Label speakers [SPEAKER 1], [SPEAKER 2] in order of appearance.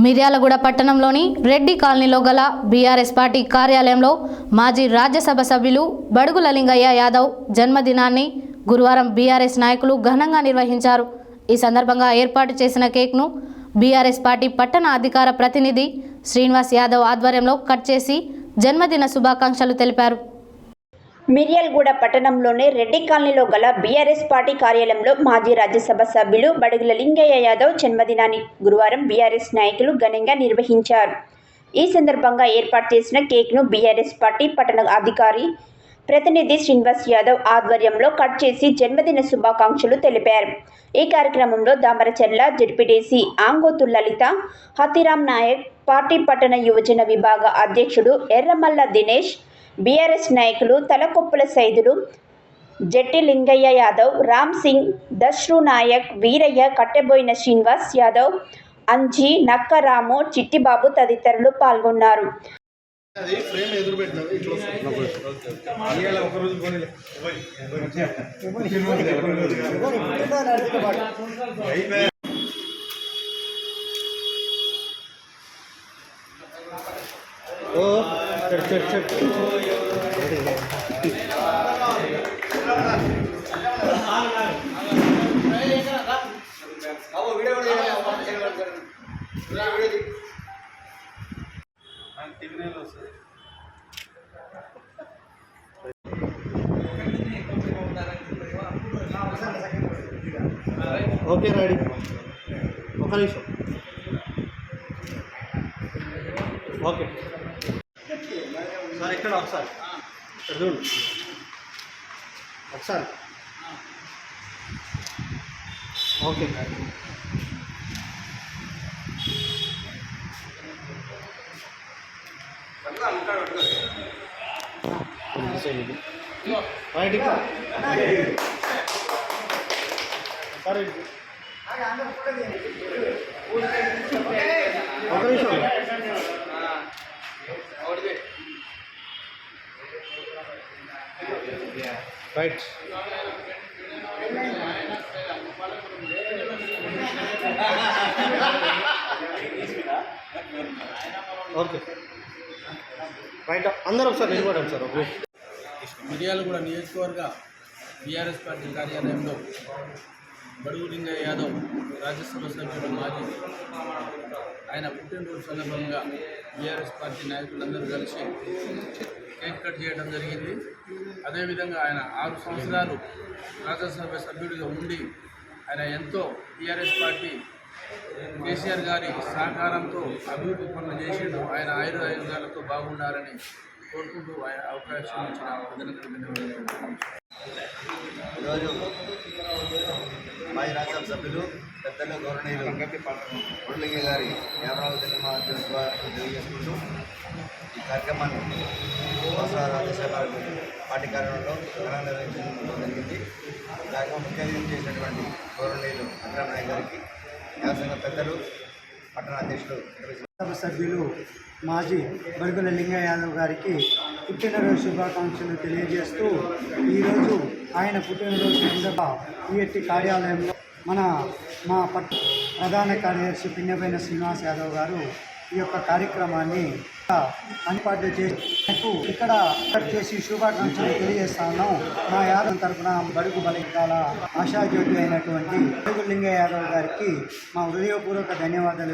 [SPEAKER 1] మిర్యాలగూడ పట్టణంలోని రెడ్డి కాలనీలో గల బీఆర్ఎస్ పార్టీ కార్యాలయంలో మాజీ రాజ్యసభ సభ్యులు బడుగుల లింగయ్య యాదవ్ జన్మదినాన్ని గురువారం బీఆర్ఎస్ నాయకులు ఘనంగా నిర్వహించారు. ఈ సందర్భంగా ఏర్పాటు చేసిన కేక్ను బీఆర్ఎస్ పార్టీ పట్టణ అధికార ప్రతినిధి శ్రీనివాస్ యాదవ్ ఆధ్వర్యంలో కట్ చేసి జన్మదిన శుభాకాంక్షలు తెలిపారు.
[SPEAKER 2] మిర్యాలగూడ పట్టణంలోనే రెడ్డి కాలనీలో గల బీఆర్ఎస్ పార్టీ కార్యాలయంలో మాజీ రాజ్యసభ సభ్యులు బడుగుల లింగయ్య యాదవ్ జన్మదినాన్ని గురువారం బీఆర్ఎస్ నాయకులు ఘనంగా నిర్వహించారు. ఈ సందర్భంగా ఏర్పాటు చేసిన కేక్ను బీఆర్ఎస్ పార్టీ పట్టణ అధికారి ప్రతినిధి శ్రీనివాస్ యాదవ్ ఆధ్వర్యంలో కట్ చేసి జన్మదిన శుభాకాంక్షలు తెలిపారు. ఈ కార్యక్రమంలో దామరచర్ల జడ్పీటీసీ ఆంగోతు లలిత హతిరామ్ నాయక్ పార్టీ పట్టణ యువజన విభాగ అధ్యక్షుడు ఎర్రమల్ల దినేష్ బీఆర్ఎస్ నాయకులు తలకొప్పుల సైదులు జట్టి లింగయ్య యాదవ్ రామ్ సింగ్ దశ్రు నాయక్ వీరయ్య కట్టెబోయిన శ్రీనివాస్ యాదవ్ అంజీ నక్కరాము చిట్టిబాబు తదితరులు పాల్గొన్నారు.
[SPEAKER 3] ఓ. Okay ready. ఒక నిమిషం. ఓకే. సార్ ఇక్కడ ఒకసారి. ఇక్కడ చూడండి ఒకసారి. ఓకే రైట్ ఇక్కడ. సరే ఒక నిమిషం. రైట్ ఓకే రైట్ అందరూ ఒకసారి నిలబడండి సార్ ఓకే?
[SPEAKER 4] మిర్యాలగూడ నియోజకవర్గ బీఆర్ఎస్ పార్టీ కార్యాలయంలో బడుగు లింగయ్య యాదవ్ రాజ్యసభ సభ్యుడు మాజీ ఆయన పుట్టినరోజు సందర్భంగా బీఆర్ఎస్ పార్టీ నాయకులందరూ కలిసి కేక్ కట్ చేయడం జరిగింది. అదేవిధంగా ఆయన ఆరు సంవత్సరాలు రాజ్యసభ సభ్యుడిగా ఉండి ఆయన ఎంతో టీఆర్ఎస్ పార్టీ కేసీఆర్ గారి సహకారంతో అభివృద్ధి పనులు చేసిండు. ఆయన ఆయుర ఆయుధాలతో బాగుండాలని కోరుకుంటూ ఆయన అవకాశం ఇచ్చిన అభినందనలు
[SPEAKER 5] ఈరోజు మాజీ రాజ్యసభ సభ్యులు పెద్దలు గౌరవనీయులు మురళింగ గారి యాభై దినోత్సవ తెలియజేసుకుంటూ ఈ కార్యక్రమాన్ని కోసా రాజ్యసభ పార్టీ కార్యాలయంలో ఘనంగా నిర్వహించడం జరిగింది. ఈ కార్యక్రమం ముఖ్య అతిథి చేసినటువంటి గౌరవనీయులు అగ్రమ గారికి వ్యవసాయ పెద్దలు పట్టణ అధ్యక్షులు
[SPEAKER 6] సభ్యులు మాజీ బడుగుల లింగ యాదవ్ గారికి పుట్టినరోజు శుభాకాంక్షలు తెలియజేస్తూ ఈరోజు ఆయన పుట్టినరోజు సందర్భ ఈఎట్టి కార్యాలయంలో మన మా పట్ ప్రధాన కార్యదర్శి పిన్నపైన శ్రీనివాస్ యాదవ్ గారు ఈ యొక్క కార్యక్రమాన్ని ఏర్పాటు చేసి ఇక్కడ కట్ చేసి శుభాకాంక్షలు తెలియజేస్తా ఉన్నాం. మా యాదవ్ తరపున బడుగు బలికాల ఆశాజ్యోతి అయినటువంటి బడుగు లింగయ్య యాదవ్ గారికి మా హృదయపూర్వక ధన్యవాదాలు